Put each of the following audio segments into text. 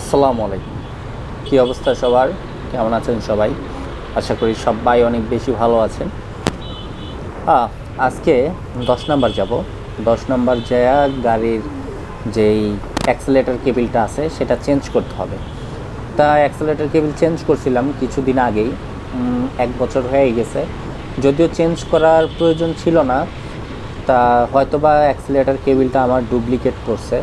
আসসালামু আলাইকুম। কী অবস্থা সবার? কেমন আছেন সবাই? আশা করি সবাই অনেক বেশি ভালো আছেন। আজকে দশ নাম্বার যাব। দশ নাম্বার যায়া গাড়ির যেই অ্যাক্সেলেটার কেবিলটা আছে, সেটা চেঞ্জ করতে হবে। তা অ্যাক্সেলেটার কেবিল চেঞ্জ করছিলাম কিছুদিন আগেই এক বছর হয়ে গেছে। যদিও চেঞ্জ করার প্রয়োজন ছিল না, তা হয়তোবা অ্যাক্সিলেটার কেবিলটা আমার ডুপ্লিকেট করছে।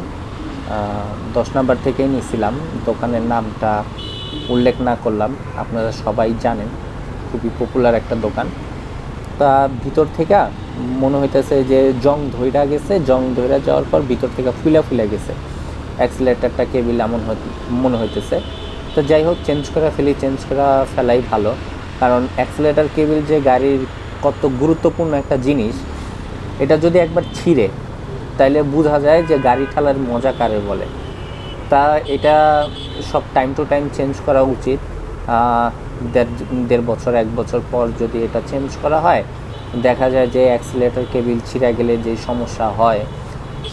দশ নাম্বার থেকেই নিয়েছিলাম দোকানের নামটা উল্লেখ না করলাম। আপনারা সবাই জানেন, খুবই পপুলার একটা দোকান। তা ভিতর থেকে মনে হইতেছে যে জং ধইরা গেছে। জং ধইরা যাওয়ার পর ভিতর থেকে ফুলা ফুলা গেছে। অ্যাক্সিলেটারটা কেবিল এমন মনে হইতেছে। তো যাই হোক চেঞ্জ করা ফেলি চেঞ্জ করা ফেলাই ভালো। কারণ অ্যাক্সিলেটার কেবিল যে গাড়ির কত গুরুত্বপূর্ণ একটা জিনিস, এটা যদি একবার ছিঁড়ে তাইলে বোঝা যায় যে গাড়ি ঠালার মজা কারে বলে। তা এটা সব টাইম টু টাইম চেঞ্জ করা উচিত। দেড় দেড় বছর, এক বছর পর যদি এটা চেঞ্জ করা হয়, দেখা যায় যে অ্যাক্সিলেটর কেবিল ছিঁড়ে গেলে যে সমস্যা হয়,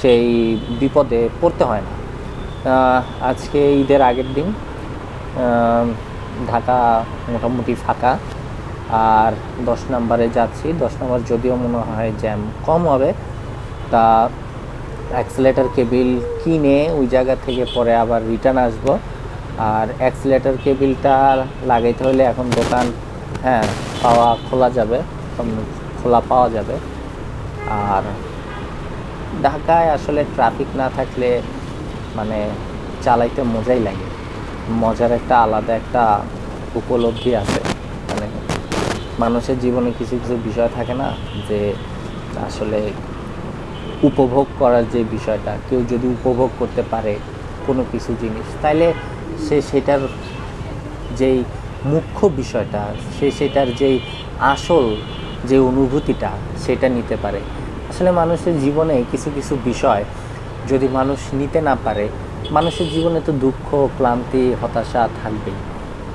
সেই বিপদে পড়তে হয় না। আজকে ঈদের আগের দিন ঢাকা মোটামুটি ফাঁকা। আর দশ নম্বরে যাচ্ছি। দশ নম্বর যদিও মনে হয় জ্যাম কম হবে, তা অ্যাক্সিলেটার কেবিল কিনে ওই জায়গা থেকে পরে আবার রিটার্ন আসব। আর অ্যাক্সিলেটার কেবিলটা লাগাইতে হলে এখন দোকান হ্যাঁ পাওয়া খোলা যাবে খোলা পাওয়া যাবে। আর ঢাকায় আসলে ট্রাফিক না থাকলে মানে চালাইতে মজাই লাগে। মজার একটা আলাদা একটা উপলব্ধি আছে। মানে মানুষের জীবনে কিছু কিছু বিষয় থাকে না যে আসলে উপভোগ করার যে বিষয়টা, কেউ যদি উপভোগ করতে পারে কোনো কিছু জিনিস, তাইলে সে সেটার যেই মুখ্য বিষয়টা, সে সেটার যেই আসল যে অনুভূতিটা, সেটা নিতে পারে। আসলে মানুষের জীবনে কিছু কিছু বিষয় যদি মানুষ নিতে না পারে, মানুষের জীবনে তো দুঃখ, ক্লান্তি, হতাশা থাকবেই।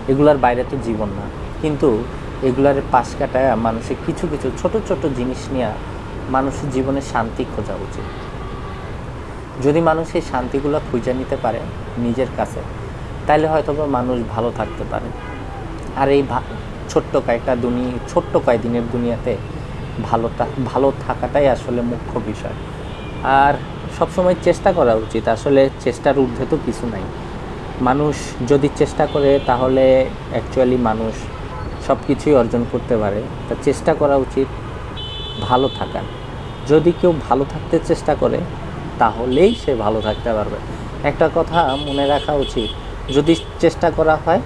এগুলার বাইরে তো জীবন না। কিন্তু এগুলার পাশ কাটায় মানুষের কিছু কিছু ছোট ছোট জিনিস নিয়ে মানুষের জীবনে শান্তি খোঁজা উচিত। যদি মানুষ এই শান্তিগুলো খুঁজে নিতে পারে নিজের কাছে, তাহলে হয়তো মানুষ ভালো থাকতে পারে। আর এই ছোট্ট কয়েকটা দুনি ছোট্ট কয়েকদিনের দুনিয়াতে ভালোটা ভালো থাকাটাই আসলে মুখ্য বিষয়। আর সবসময় চেষ্টা করা উচিত। আসলে চেষ্টার ঊর্ধ্বে তো কিছু নাই। মানুষ যদি চেষ্টা করে, তাহলে অ্যাকচুয়ালি মানুষ সব কিছুই অর্জন করতে পারে। তা চেষ্টা করা উচিত ভালো থাকার। যদি কেউ ভালো থাকতে চেষ্টা করে, তাহলেই সে ভালো থাকতে পারবে। একটা কথা মনে রাখা উচিত, যদি চেষ্টা করা হয়,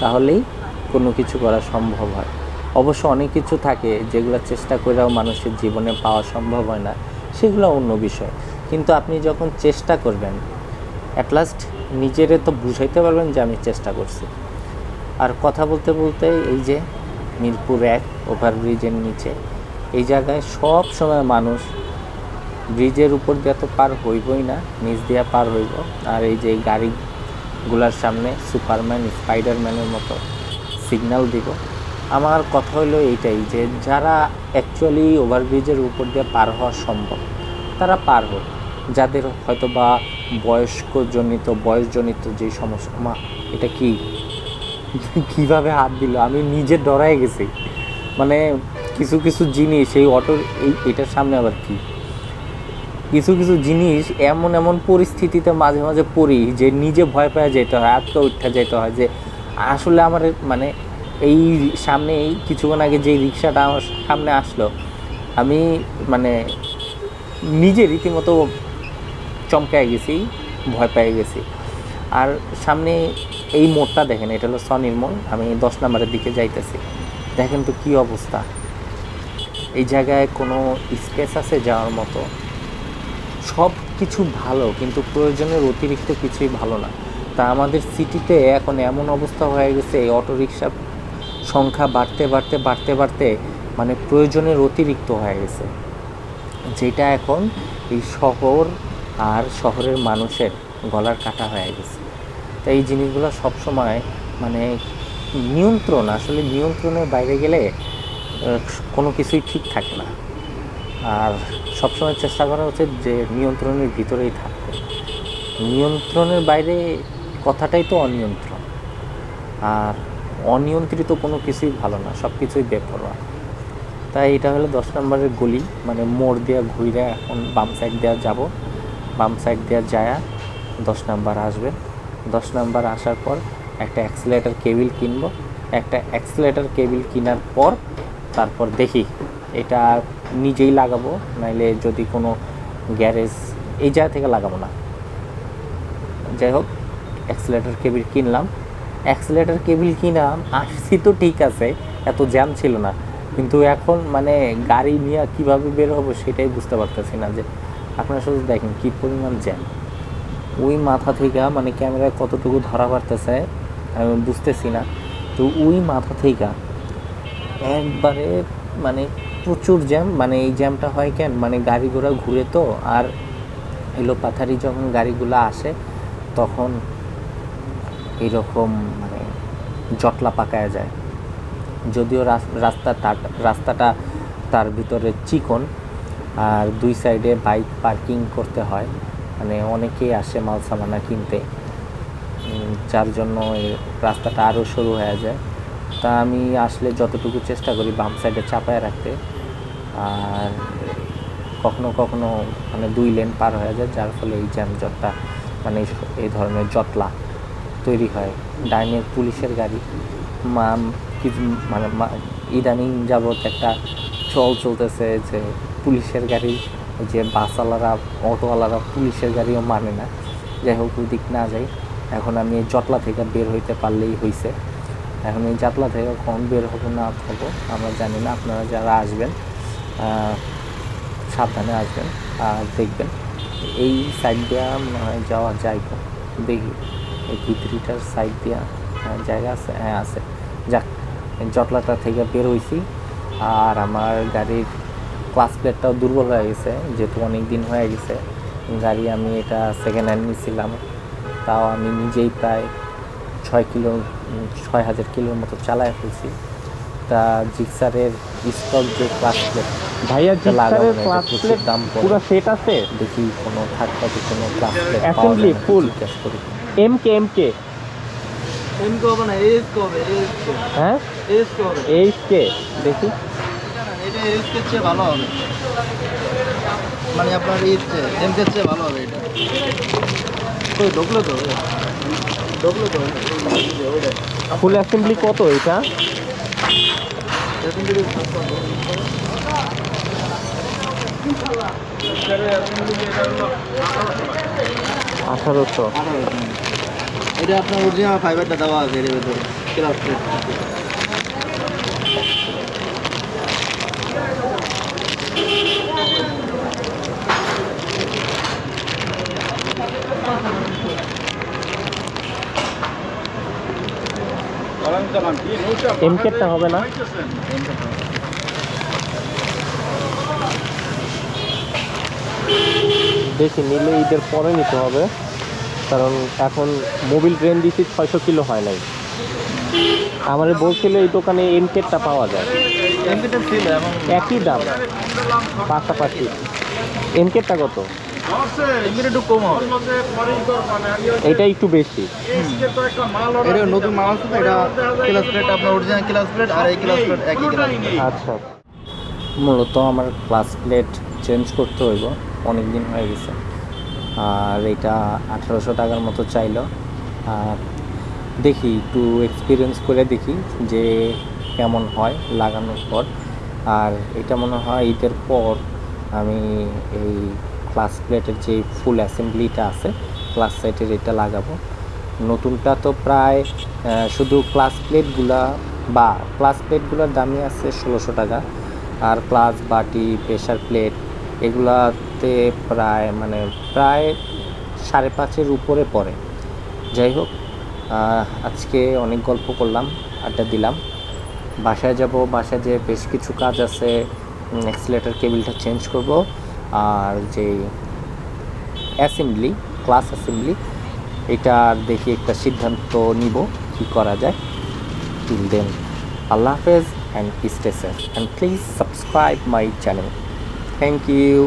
তাহলেই কোনো কিছু করা সম্ভব হয়। অবশ্য অনেক কিছু থাকে যেগুলো চেষ্টা করেও মানুষের জীবনে পাওয়া সম্ভব হয় না, সেগুলো অন্য বিষয়। কিন্তু আপনি যখন চেষ্টা করবেন অ্যাট লাস্ট নিজেরে তো বুঝাইতে পারবেন যে আমি চেষ্টা করছি। আর কথা বলতে বলতে এই যে মিরপুর এক ওভারব্রিজের নিচে এই জায়গায় সব সময় মানুষ ব্রিজের উপর দিয়ে তো পার হইবই না, নিচ দিয়ে পার হইব। আর এই যে গাড়িগুলার সামনে সুপারম্যান, স্পাইডারম্যানের মতো সিগন্যাল দিব। আমার কথা হলো এইটাই যে যারা অ্যাকচুয়ালি ওভারব্রিজের উপর দিয়ে পার হওয়া সম্ভব, তারা পার হোক। যাদের হয়তো বা বয়স্কজনিত, বয়সজনিত যে সমস্যা, মা, এটা কি? কীভাবে হাত দিল? আমি নিজে ডরাই গেছি। মানে কিছু কিছু জিনিস, এই অটোর এই, এটার সামনে আবার কি? কিছু কিছু জিনিস এমন এমন পরিস্থিতিতে মাঝে মাঝে পড়ি যে নিজে ভয় পেয়ে যেতে হয় আজকে উঠে যেতে হয় যে আসলে আমার মানে এই সামনে এই কিছুক্ষণ আগে যে রিক্সাটা আমার সামনে আসলো, আমি মানে নিজে রীতিমতো চমকায় গেছি, ভয় পেয়ে গেছি। আর সামনে এই মোড়টা দেখেন, এটা হলো সনির মোড়, আমি দশ নম্বরের দিকে যাইতেছি। দেখেন তো কি অবস্থা। এই জায়গায় কোনো স্পেস আছে যাওয়ার মতো? সব কিছু ভালো, কিন্তু প্রয়োজনের অতিরিক্ত কিছুই ভালো না। তা আমাদের সিটিতে এখন এমন অবস্থা হয়ে গেছে, এই অটোরিকশার সংখ্যা বাড়তে বাড়তে বাড়তে বাড়তে মানে প্রয়োজনের অতিরিক্ত হয়ে গেছে। যেটা এখন এই শহর আর শহরের মানুষের গলার কাটা হয়ে গেছে। তো এই জিনিসগুলো সবসময় মানে নিয়ন্ত্রণ, আসলে নিয়ন্ত্রণের বাইরে গেলে কোনো কিছুই ঠিক থাকে না। আর সবসময় চেষ্টা করা উচিত যে নিয়ন্ত্রণের ভিতরেই থাকতে। নিয়ন্ত্রণের বাইরে কথাটাই তো অনিয়ন্ত্রণ। আর অনিয়ন্ত্রিত কোনো কিছুই ভালো না সব কিছুই বেপরোয়া। তাই এটা হলো দশ নম্বরের গলি মানে মোড় দেওয়া ঘুরে এখন বাম সাইড দেওয়া যাব। বাম সাইড দেওয়া যায় দশ নাম্বার আসবে। দশ নাম্বার আসার পর একটা অ্যাক্সিলেটার কেবিল কিনবো। একটা অ্যাক্সিলেটার কেবিল কেনার পর তারপর দেখি এটা নিজেই লাগাবো, নাইলে যদি কোনো গ্যারেজ এই জায়গা থেকে লাগাবো না। যাই হোক অ্যাক্সিলেটার কেবিল কিনলাম। অ্যাক্সিলেটার কেবিল কিনলাম আসছি তো ঠিক আছে, এত জ্যাম ছিল না। কিন্তু এখন মানে গাড়ি নিয়ে কীভাবে বের হব সেটাই বুঝতে পারতেছি না যে আপনারা শুধু দেখেন কী পরিমাণ জ্যাম। ওই মাথা থেকে মানে ক্যামেরায় কতটুকু ধরা পড়তেছে আমি বুঝতেছি না। তো ওই মাথা থেকে একবারে মানে প্রচুর জ্যাম মানে এই জ্যামটা হয় কেন? মানে গাড়ি ঘোড়া ঘুরে তো, আর এলো পাথারি যখন গাড়িগুলো আসে, তখন এইরকম মানে জটলা পাকায়া যায়। যদিও রাস্তা রাস্তাটা রাস্তাটা তার ভিতরে চিকন, আর দুই সাইডে বাইক পার্কিং করতে হয়। মানে অনেকেই আসে মাল সামানা কিনতে যার জন্য রাস্তাটা আরও সরু হয়ে যায়। তা আমি আসলে যতটুকু চেষ্টা করি বাম সাইডে চাপায় রাখতে, আর কখনো কখনো মানে দুই লেন পার হয়ে যায়, যার ফলে এই জ্যামজটটা মানে এই- ধরনের জটলা তৈরি হয়। ডাইনের পুলিশের গাড়ি, মা, কিছু মানে ইদানিং যাবৎ একটা চল চলতেছে যে পুলিশের গাড়ি যে বাসওয়ালারা, অটোওয়ালারা পুলিশের গাড়িও মানে না। যাই হোক ওই দিক না যাই, এখন আমি এই জটলা থেকে বের হইতে পারলেই হয়েছে এখন এই জাতলা থেকে কখন বের হব না হব আমরা জানি না। আপনারা যারা আসবেন সাবধানে আসবেন আর দেখবেন। এই সাইড দিয়ে হয় যাওয়া যায় দেখি। এই ভিতরিটার সাইড দিয়া আহ, জায়গা আছে? হ্যাঁ আছে। যাক জটলাটা থেকে বের হয়েছি আর আমার গাড়ির ক্লাস প্লেটটাও দুর্বল হয়ে গেছে যেহেতু অনেক দিন হয়ে গেছে। গাড়ি আমি এটা সেকেন্ড হ্যান্ড নিয়েছিলাম তাও আমি নিজেই প্রায় ছয় কিলো ছয় হাজার কিলোর মতো চালায় ফেলছি। তা জিক্সারের স্টক যে ক্লাস প্লেট ভাইয়া জিক্সারের ক্লাস প্লেট দাম পুরো সেট আছে? দেখি কোনো থার্ড পার্টি কোনো clutch plate assembly full M K M K M K হবে না এস কে হবে এস কে হ্যাঁ? এস কে হবে। এস কে দেখি। এটা এস কে চেয়ে ভালো হবে। মানে আপনার এস কে এম কে চেয়ে ভালো হবে এটা। কই ঢুকলো তো? ফুল অ্যাসেম্বলি কত এটা? আঠারোশো। এটা আপনার অরিজিনাল ফাইবারটা দেওয়া আছে এর ভেতরে। ক্লাস এম কেটা হবে না? দেখি নিলে ঈদের পরে নিতে হবে কারণ এখন মোবিল ট্রেন দিচ্ছি ছয়শো কিলো হয় নাই। আমার বলছিল এই দোকানে এম কেটটা পাওয়া যায়। একই দাম পাশাপাশি। এম কেটটা কত? এটা একটু বেশি। এটা নতুন মাল এটা ক্লাস প্লেট আপনার অরিজিনাল ক্লাস প্লেট আর এই ক্লাস প্লেট একই ক্লাস আচ্ছা। মূলত আমার ক্লাস প্লেট চেঞ্জ করতে হইব অনেক দিন হয়ে গেছে। আর এটা আঠারোশো টাকার মতো চাইলো। আর দেখি একটু এক্সপিরিয়েন্স করে দেখি যে কেমন হয় লাগানোর পর। আর এটা মনে হয় ঈদের পর আমি এই ক্লাস প্লেটের যে ফুল অ্যাসেম্বলিটা আছে, ক্লাস সাইটের এটা লাগাবো। নতুনটা তো প্রায় শুধু ক্লাস প্লেটগুলা বা, ক্লাস প্লেটগুলোর দামই আছে ষোলোশো টাকা। আর ক্লাস বাটি প্রেশার প্লেট এগুলাতে প্রায় মানে প্রায় সাড়ে পাঁচের উপরে পড়ে। যাই হোক আজকে অনেক গল্প করলাম, আড্ডা দিলাম। বাসায় যাব, বাসায় যে বেশ কিছু কাজ আছে। অ্যাক্সিলেটার কেবিলটা চেঞ্জ করব। আর যে অ্যাসেম্বলি ক্লাস অ্যাসেম্বলি এটার দেখি একটা সিদ্ধান্ত নিব, কি করা যায়। টিল দেন আল্লাহ হাফেজ and stay and please subscribe my channel thank you